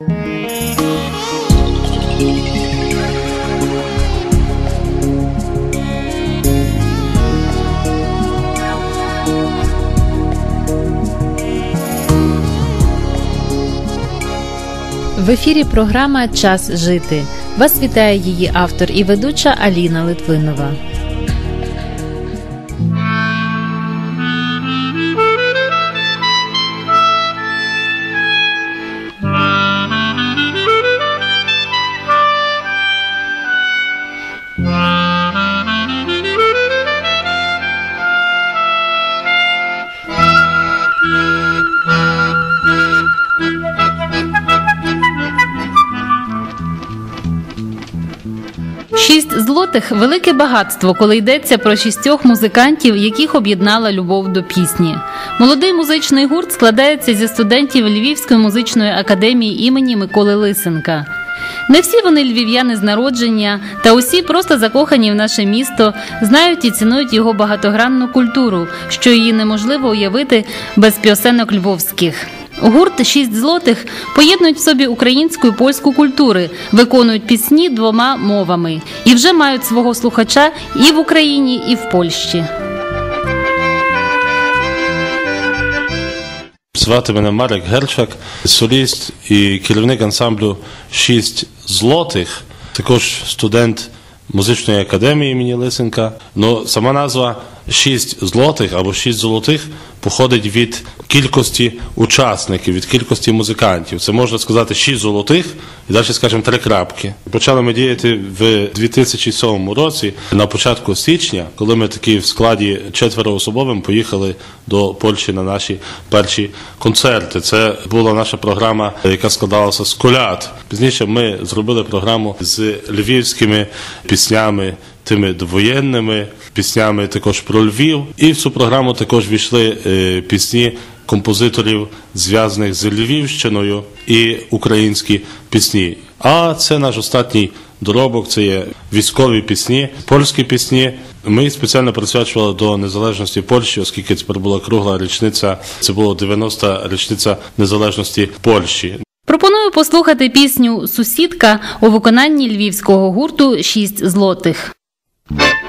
В ефірі програма Час жити. Вас вітає її автор і ведуча Аліна Литвинова. Злотих велике багатство, коли йдеться про шістьох музикантів, яких об'єднала любов до пісні. Молодий музичний гурт складається зі студентів Львівської музичної академії імені Миколи Лисенка. Не всі вони львів'яни з народження, та усі просто закохані в наше місто, знають і цінують його багатогранну культуру, що її неможливо уявити без пісенок львовських. Гурт «Шість злотих поєднують в собі українську і польську культури, виконують пісні двома мовами і вже мають свого слухача і в Україні, і в Польщі. Звати мене Марик Герчак, соліст і керівник ансамблю «Шість злотих, також студент музичної академії імені Лисенка. Ну, сама назва «Шість злотих або «Шість золотих походить від кількості учасників, від кількості музикантів. Це можна сказати шість золотих і далі скажемо три крапки. Почали ми діяти в 2007 році на початку січня, коли ми такі в складі четвероособовим поїхали до Польщі на наші перші концерти. Це була наша програма, яка складалася з коляд. Пізніше ми зробили програму з львівськими піснями. Тими довоєнними піснями також про Львів, і в цю програму також війшли е, пісні композиторів, зв'язаних з Львівщиною, і українські пісні. А це наш останній доробок. Це є військові пісні, польські пісні. Ми спеціально присвячували до незалежності Польщі, оскільки тепер була кругла річниця. Це була 90-та річниця незалежності Польщі. Пропоную послухати пісню Сусідка у виконанні львівського гурту Шість злотих. you.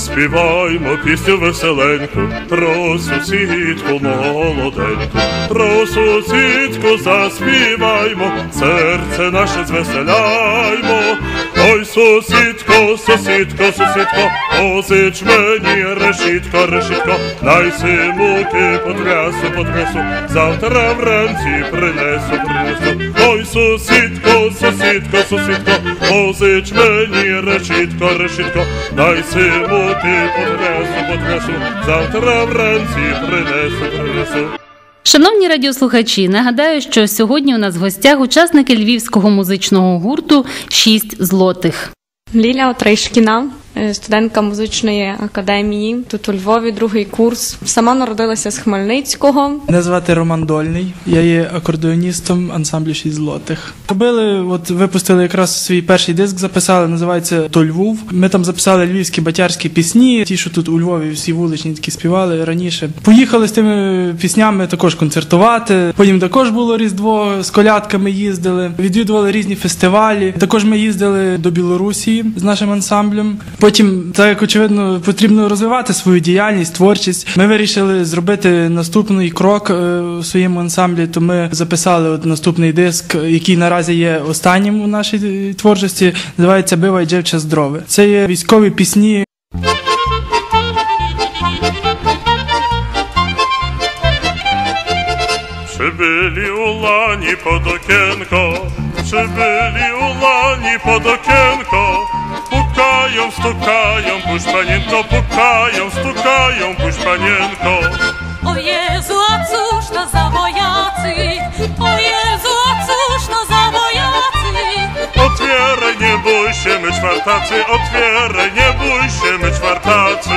Заспіваймо пісню веселеньку, про сусідку молоденьку, про сусідку заспіваймо, серце наше звеселяймо. Ой, сусідко, сусідко, сусідко, позич мені решітко, решітко, найси муки потрясу, потрясу, завтра вранці принесу, принесу. Ой, сусідко, сусідко, сусідко, позич мені решітко, решітко, найси муки потрясу, потрясу, завтра вранці принесу, принесу. Шановні радіослухачі, нагадаю, що сьогодні у нас в гостях учасники львівського музичного гурту Шість злотих. Ліля Отришкіна, студентка музичної академії, тут у Львові, другий курс. Сама народилася з Хмельницького. Мене звати Роман Дольний. Я є акордеоністом ансамблю «Шість злотих. Робили, от випустили якраз свій перший диск, записали, називається То Львов. Ми там записали львівські батярські пісні, ті, що тут у Львові всі вуличні такі співали раніше. Поїхали з тими піснями також концертувати. Потім також було Різдво, з колядками їздили, відвідували різні фестивалі. Також ми їздили до Білорусі з нашим ансамблем. Потім, так як очевидно, потрібно розвивати свою діяльність, творчість. Ми вирішили зробити наступний крок е, у своєму ансамблі. То ми записали от наступний диск, який наразі є останнім у нашій творчості. Називається Бивай дівча здорове. Це є військові пісні. Czy byli u lani pod okienko, czy byli u lani Stukają, stukają, puść panienko, pukają, stukają, puść panienko. O Jezu, a cóż to za wojacy? O Jezu, a cóż to za wojacy? Otwieraj, nie bój się, my czwartacy, otwieraj, nie bój się, my czwartacy.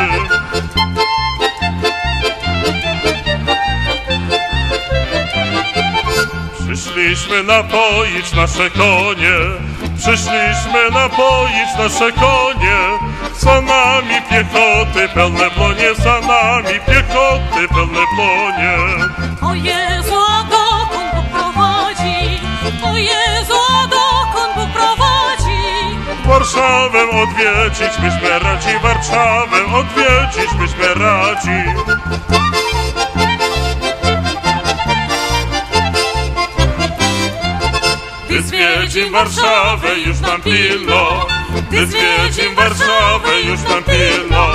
Przyszliśmy napoić nasze konie, przyszliśmy napoić nasze konie. Za nami piechoty pełne płonie, za nami piechoty pełne płonie. O Jezu, a dokąd Bóg prowadzi? O Jezu, a dokąd Bóg prowadzi? Warszawę odwiedzić myśmy radzi, Warszawę odwiedzić myśmy radzi. Zwiedzim Warszawę już nam pilno, gdy zwiedzim Warszawę już nam pilno.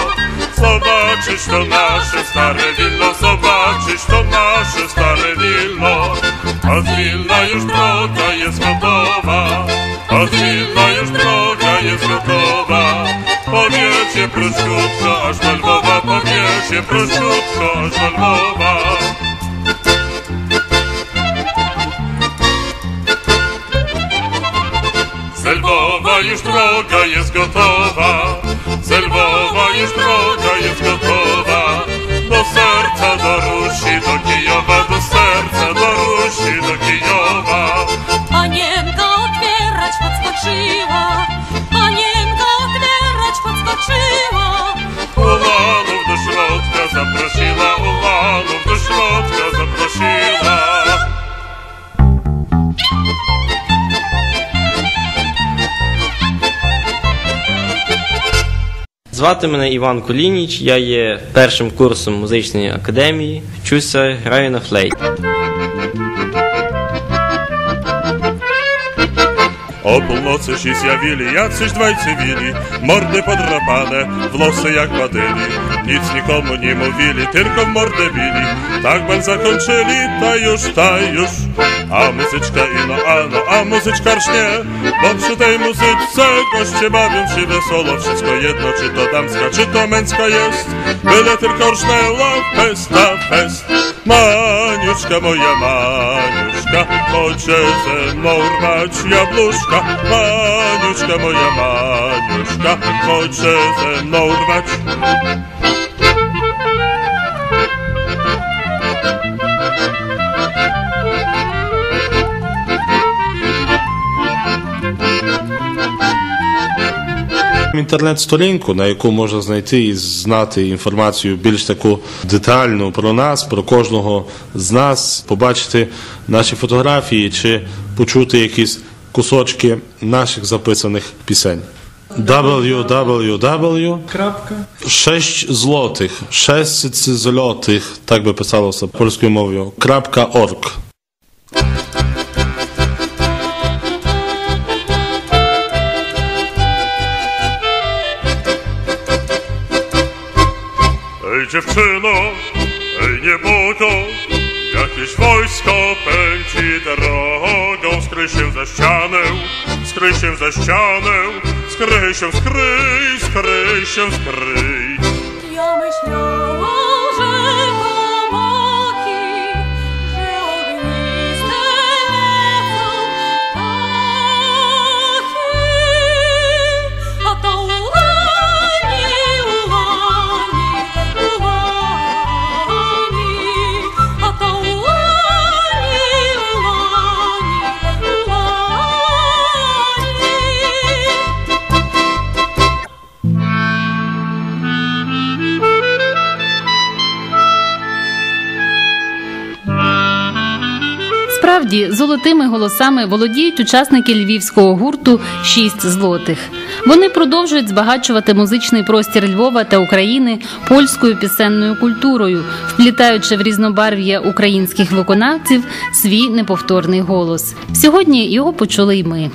Zobaczysz to nasze stare Wilno, zobaczysz to nasze stare Wilno. A z już droga jest gotowa, a z już droga jest gotowa. Powiecie prościutko aż do Lwowa, powiecie prościutko aż do Lwowa. Lwowa już droga jest gotowa, z Lwowa już droga jest gotowa. Do serca do Rusi, do Kijowa, do serca do Rusi, do Kijowa. Panienka otwierać podskoczyła, panienka otwierać podskoczyła. Ulanów do środka zaprosiła, Звати мене Іван Кулініч, я є першим курсом музичної академії, вчуся, граю на флейті. O północy się zjawili jacyś dwaj cywili, mordy podrapane, włosy jak badyli. Nic nikomu nie mówili, tylko w mordę bili. Tak bal zakończyli, ta już, ta już. A muzyczka ino, ano, a muzyczka rżnie, bo przy tej muzyczce goście bawią się wesoło. Wszystko jedno, czy to damska, czy to męska jest. Byle tylko rżnęła, festa, fest. Maniuszka moja, Maniuszka, chodź ze mną rwać jabłuszka. Maniuszka moja, Maniuszka, chodź ze mną rwać. Інтернет-сторінку, на яку можна знайти і знати інформацію більш таку детальну про нас, про кожного з нас, побачити наші фотографії чи почути якісь кусочки наших записаних пісень. www. 6 злотих, 6 злотих, так би писалося польською мовою, крапка dziewczyno, ej nieboko, jakieś wojsko pędzi drogą. Skryj się za ścianę, skryj się za ścianę, skryj się, skryj, skryj się, skryj. Ja myślałam, Справді, золотими голосами володіють учасники львівського гурту «Шість злотих. Вони продовжують збагачувати музичний простір Львова та України польською пісенною культурою, вплітаючи в різнобарв'я українських виконавців свій неповторний голос. Сьогодні його почули й ми.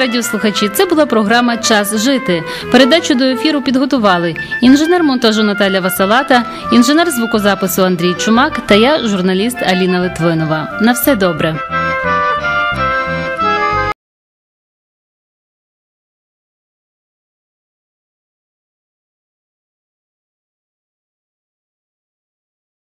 Радіослухачі, це була програма Час жити. Передачу до ефіру підготували інженер монтажу Наталя Васалата, інженер звукозапису Андрій Чумак та я, журналіст Аліна Литвинова. На все добре.